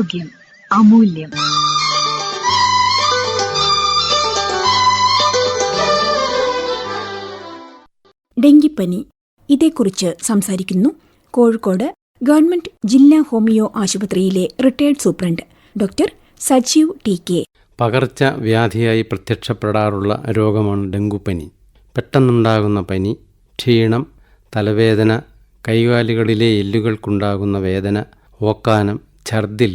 ആരോഗ്യം അമൂല്യം. ഡെങ്കിപ്പനി ഇതേക്കുറിച്ച് സംസാരിക്കുന്നു കോഴിക്കോട് ഗവൺമെന്റ് ജില്ലാ ഹോമിയോ ആശുപത്രിയിലെ retired superintendent doctor Sajeev T K. പകർച്ച വ്യാധിയായി പ്രത്യക്ഷപ്പെടാറുള്ള രോഗമാണ് ഡെങ്കുപ്പനി. പെട്ടെന്നുണ്ടാകുന്ന പനി ക്ഷീണം തലവേദന കൈകാലുകളിലെ എല്ലുകൾക്കുണ്ടാകുന്ന വേദന ഓക്കാനം ഛർദിൽ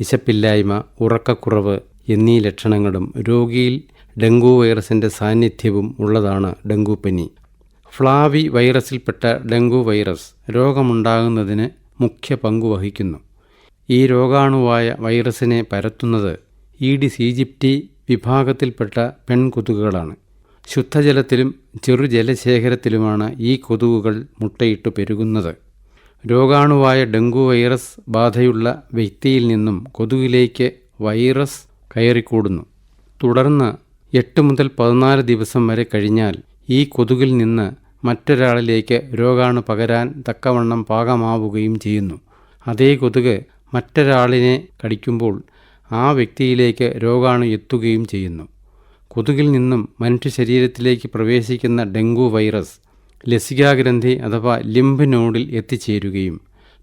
വിശപ്പില്ലായ്മ ഉറക്കക്കുറവ് എന്നീ ലക്ഷണങ്ങളും രോഗിയിൽ ഡെങ്കു വൈറസിന്റെ സാന്നിധ്യവും ഉള്ളതാണ് ഡെങ്കുപ്പനി ഫ്ലാവി വൈറസിൽപ്പെട്ട ഡെങ്കു വൈറസ് രോഗമുണ്ടാകുന്നതിന് മുഖ്യ പങ്കു വഹിക്കുന്നു. ഈ രോഗാണുവായ വൈറസിനെ പരത്തുന്നത് ഈഡിസ് ഈജിപ്റ്റി വിഭാഗത്തിൽപ്പെട്ട പെൺകൊതുകുകളാണ്. ശുദ്ധജലത്തിലും ചെറുജലശേഖരത്തിലുമാണ് ഈ കൊതുകുകൾ മുട്ടയിട്ട് പെരുകുന്നത്. രോഗാണുവായ ഡെങ്കു വൈറസ് ബാധയുള്ള വ്യക്തിയിൽ നിന്നും കൊതുകിലേക്ക് വൈറസ് കയറിക്കൂടുന്നു. തുടർന്ന് എട്ട് മുതൽ പതിനാല് ദിവസം വരെ കഴിഞ്ഞാൽ ഈ കൊതുകിൽ നിന്ന് മറ്റൊരാളിലേക്ക് രോഗാണു പകരാൻ തക്കവണ്ണം പാകമാവുകയും ചെയ്യുന്നു. അതേ കൊതുക് മറ്റൊരാളിനെ കടിക്കുമ്പോൾ ആ വ്യക്തിയിലേക്ക് രോഗാണു എത്തുകയും ചെയ്യുന്നു. കൊതുകിൽ നിന്നും മനുഷ്യ ശരീരത്തിലേക്ക് പ്രവേശിക്കുന്ന ഡെങ്കു വൈറസ് ലസികാഗ്രന്ഥി അഥവാ ലിംബ് നോഡിൽ എത്തിച്ചേരുകയും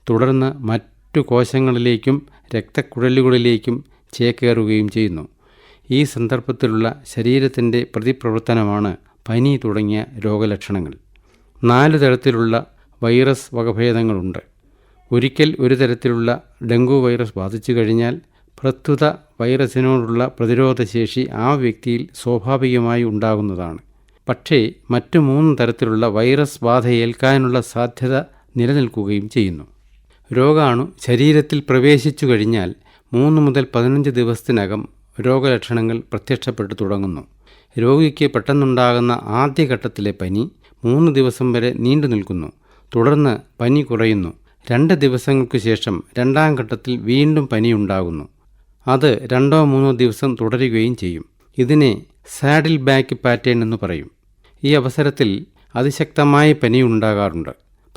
തുടർന്ന് മറ്റു കോശങ്ങളിലേക്കും രക്തക്കുഴലുകളിലേക്കും ചേക്കേറുകയും ചെയ്യുന്നു. ഈ സന്ദർഭത്തിലുള്ള ശരീരത്തിന്റെ പ്രതിപ്രവർത്തനമാണ് പനി തുടങ്ങിയ രോഗലക്ഷണങ്ങൾ. നാല് തരത്തിലുള്ള വൈറസ് വകഭേദങ്ങളുണ്ട്. ഒരിക്കൽ ഒരു തരത്തിലുള്ള ഡെങ്കു വൈറസ് ബാധിച്ചു കഴിഞ്ഞാൽ പ്രസ്തുത വൈറസിനോടുള്ള പ്രതിരോധശേഷി ആ വ്യക്തിയിൽ സ്വാഭാവികമായി ഉണ്ടാകുന്നതാണ്. പക്ഷേ മറ്റു മൂന്ന് തരത്തിലുള്ള വൈറസ് ബാധയേൽക്കാനുള്ള സാധ്യത നിലനിൽക്കുകയും ചെയ്യുന്നു. രോഗാണു ശരീരത്തിൽ പ്രവേശിച്ചു കഴിഞ്ഞാൽ മൂന്ന് മുതൽ പതിനഞ്ച് ദിവസത്തിനകം രോഗലക്ഷണങ്ങൾ പ്രത്യക്ഷപ്പെട്ടു തുടങ്ങുന്നു. രോഗിക്ക് പെട്ടെന്നുണ്ടാകുന്ന ആദ്യഘട്ടത്തിലെ പനി മൂന്ന് ദിവസം വരെ നീണ്ടു നിൽക്കുന്നു. തുടർന്ന് പനി കുറയുന്നു. രണ്ട് ദിവസങ്ങൾക്ക് ശേഷം രണ്ടാം ഘട്ടത്തിൽ വീണ്ടും പനിയുണ്ടാകുന്നു അത് രണ്ടോ മൂന്നോ ദിവസം തുടരുകയും ചെയ്യും. ഇതിനെ സാഡിൽ ബാക്ക് പാറ്റേൺ എന്ന് പറയും. ഈ അവസരത്തിൽ അതിശക്തമായ പനിയുണ്ടാകാറുണ്ട്.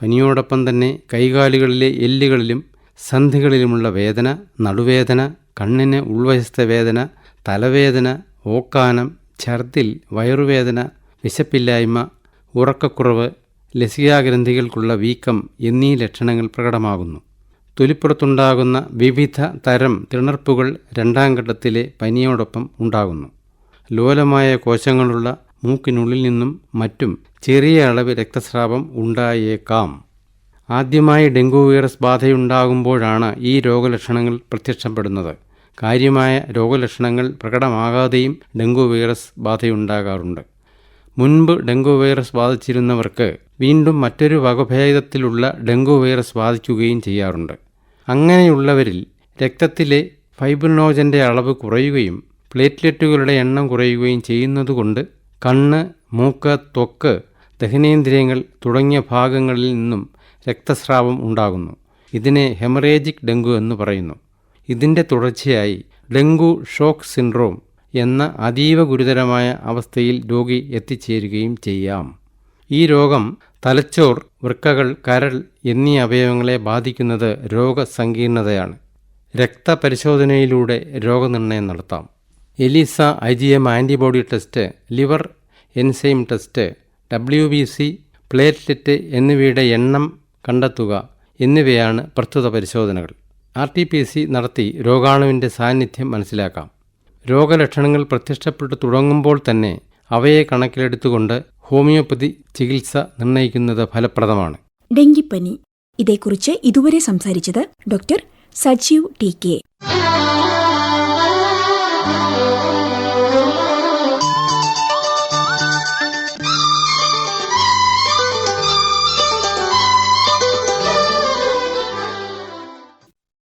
പനിയോടൊപ്പം തന്നെ കൈകാലുകളിലെ എല്ലുകളിലും സന്ധികളിലുമുള്ള വേദന നടുവേദന കണ്ണിന് ഉൾവശത്തെ വേദന തലവേദന ഓക്കാനം ഛർദിൽ വയറുവേദന വിശപ്പില്ലായ്മ ഉറക്കക്കുറവ് ലസികാഗ്രന്ഥികൾക്കുള്ള വീക്കം എന്നീ ലക്ഷണങ്ങൾ പ്രകടമാകുന്നു. തൊലിപ്പുറത്തുണ്ടാകുന്ന വിവിധ തരം തിണർപ്പുകൾ രണ്ടാം ഘട്ടത്തിലെ പനിയോടൊപ്പം ഉണ്ടാകുന്നു. ലോലമായ കോശങ്ങളുള്ള മൂക്കിനുള്ളിൽ നിന്നും മറ്റും ചെറിയ അളവ് രക്തസ്രാവം ഉണ്ടായേക്കാം. ആദ്യമായി ഡെങ്കു വൈറസ് ബാധയുണ്ടാകുമ്പോഴാണ് ഈ രോഗലക്ഷണങ്ങൾ പ്രത്യക്ഷപ്പെടുന്നത്. കാര്യമായ രോഗലക്ഷണങ്ങൾ പ്രകടമാകാതെയും ഡെങ്കു വൈറസ് ബാധയുണ്ടാകാറുണ്ട്. മുൻപ് ഡെങ്കു വൈറസ് ബാധിച്ചിരുന്നവർക്ക് വീണ്ടും മറ്റൊരു വകഭേദത്തിലുള്ള ഡെങ്കു വൈറസ് ബാധിക്കുകയും ചെയ്യാറുണ്ട്. അങ്ങനെയുള്ളവരിൽ രക്തത്തിലെ ഫൈബ്രിനോജന്റെ അളവ് കുറയുകയും പ്ലേറ്റ്ലെറ്റുകളുടെ എണ്ണം കുറയുകയും ചെയ്യുന്നതുകൊണ്ട് കണ്ണ് മൂക്ക് ത്വക്ക് ദഹനേന്ദ്രിയങ്ങൾ തുടങ്ങിയ ഭാഗങ്ങളിൽ നിന്നും രക്തസ്രാവം ഉണ്ടാകുന്നു. ഇതിനെ ഹെമറേജിക് ഡെങ്കു എന്ന് പറയുന്നു. ഇതിന്റെ തുടർച്ചയായി ഡെങ്കു ഷോക്ക് സിൻഡ്രോം എന്ന അതീവ ഗുരുതരമായ അവസ്ഥയിൽ രോഗി എത്തിച്ചേരുകയും ചെയ്യാം. ഈ രോഗം തലച്ചോർ വൃക്കകൾ കരൾ എന്നീ അവയവങ്ങളെ ബാധിക്കുന്നത് രോഗസങ്കീർണതയാണ്. രക്തപരിശോധനയിലൂടെ രോഗനിർണയം നടത്താം. ELISA I G M antibody test liver enzyme test W B C platelet എന്നിവയുടെ എണ്ണം കണ്ടെത്തുക എന്നിവയാണ് പ്രസ്തുത പരിശോധനകൾ. ആർ ടി പി സി നടത്തി രോഗാണുവിന്റെ സാന്നിധ്യം മനസ്സിലാക്കാം. രോഗലക്ഷണങ്ങൾ പ്രത്യക്ഷപ്പെട്ടു തുടങ്ങുമ്പോൾ തന്നെ അവയെ കണക്കിലെടുത്തുകൊണ്ട് ഹോമിയോപ്പതി ചികിത്സ നിർണയിക്കുന്നത് ഫലപ്രദമാണ്. ഡെങ്കിപ്പനി. ഇതേക്കുറിച്ച് ഇതുവരെ സംസാരിച്ചത് ഡോക്ടർ സജീവ് ടി കെ.